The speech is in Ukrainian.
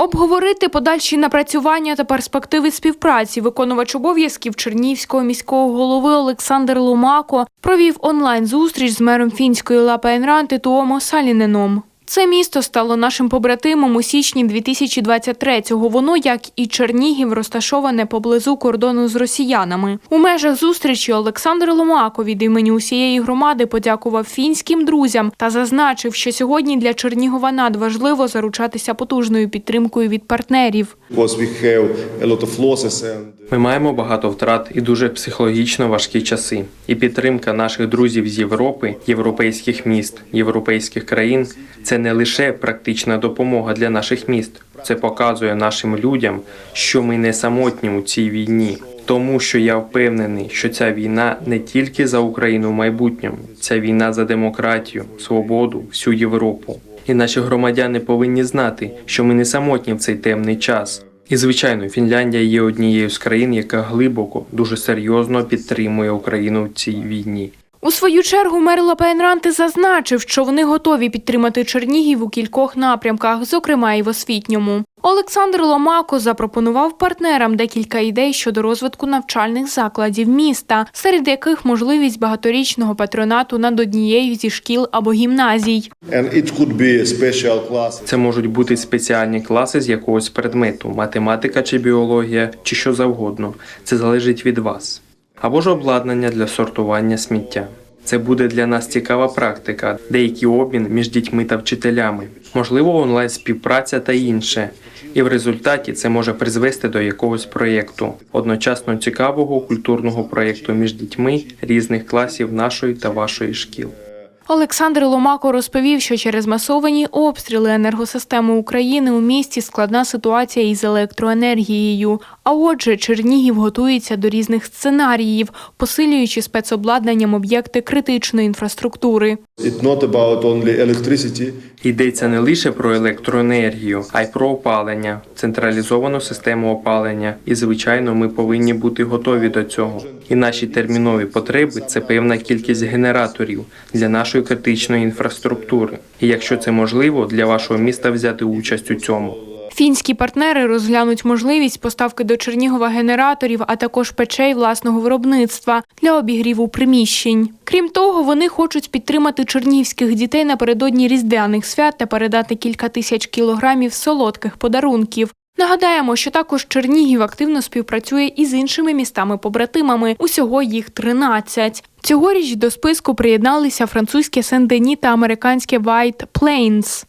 Обговорити подальші напрацювання та перспективи співпраці виконувач обов'язків Чернівського міського голови Олександр Лумако провів онлайн-зустріч з мером фінської Лапаенранти Туомо Саліненом. Це місто стало нашим побратимом у січні 2023-го. Воно, як і Чернігів, розташоване поблизу кордону з росіянами. У межах зустрічі Олександр Ломако від імені усієї громади подякував фінським друзям та зазначив, що сьогодні для Чернігова надважливо заручатися потужною підтримкою від партнерів. and Ми маємо багато втрат і дуже психологічно важкі часи. І підтримка наших друзів з Європи, європейських міст, європейських країн це не лише практична допомога для наших міст. Це показує нашим людям, що ми не самотні у цій війні. Тому що я впевнений, що ця війна не тільки за Україну в майбутньому, ця війна за демократію, свободу, всю Європу. І наші громадяни повинні знати, що ми не самотні в цей темний час. І звичайно, Фінляндія є однією з країн, яка глибоко, дуже серйозно підтримує Україну в цій війні. У свою чергу мер Лапаенранти зазначив, що вони готові підтримати Чернігів у кількох напрямках, зокрема і в освітньому. Олександр Ломако запропонував партнерам декілька ідей щодо розвитку навчальних закладів міста, серед яких можливість багаторічного патронату над однією зі шкіл або гімназій. Це можуть бути спеціальні класи з якогось предмету, математика чи біологія, чи що завгодно. Це залежить від вас. Або ж обладнання для сортування сміття. Це буде для нас цікава практика, деякий обмін між дітьми та вчителями, можливо, онлайн співпраця та інше. І в результаті це може призвести до якогось проєкту, одночасно цікавого культурного проєкту між дітьми різних класів нашої та вашої шкіл. Олександр Ломако розповів, що через масовані обстріли енергосистеми України у місті складна ситуація із електроенергією. А отже, Чернігів готується до різних сценаріїв, посилюючи спецобладнанням об'єкти критичної інфраструктури. It's not about only electricity. Йдеться не лише про електроенергію, а й про опалення, централізовану систему опалення. І, звичайно, ми повинні бути готові до цього. І наші термінові потреби це певна кількість генераторів для нашої критичної інфраструктури. І якщо це можливо, для вашого міста взяти участь у цьому. Фінські партнери розглянуть можливість поставки до Чернігова генераторів, а також печей власного виробництва для обігріву приміщень. Крім того, вони хочуть підтримати чернігівських дітей напередодні різдвяних свят та передати кілька тисяч кілограмів солодких подарунків. Нагадаємо, що також Чернігів активно співпрацює із іншими містами-побратимами. Усього їх 13. Цьогоріч до списку приєдналися французьке Сен-Дені та американське White Plains.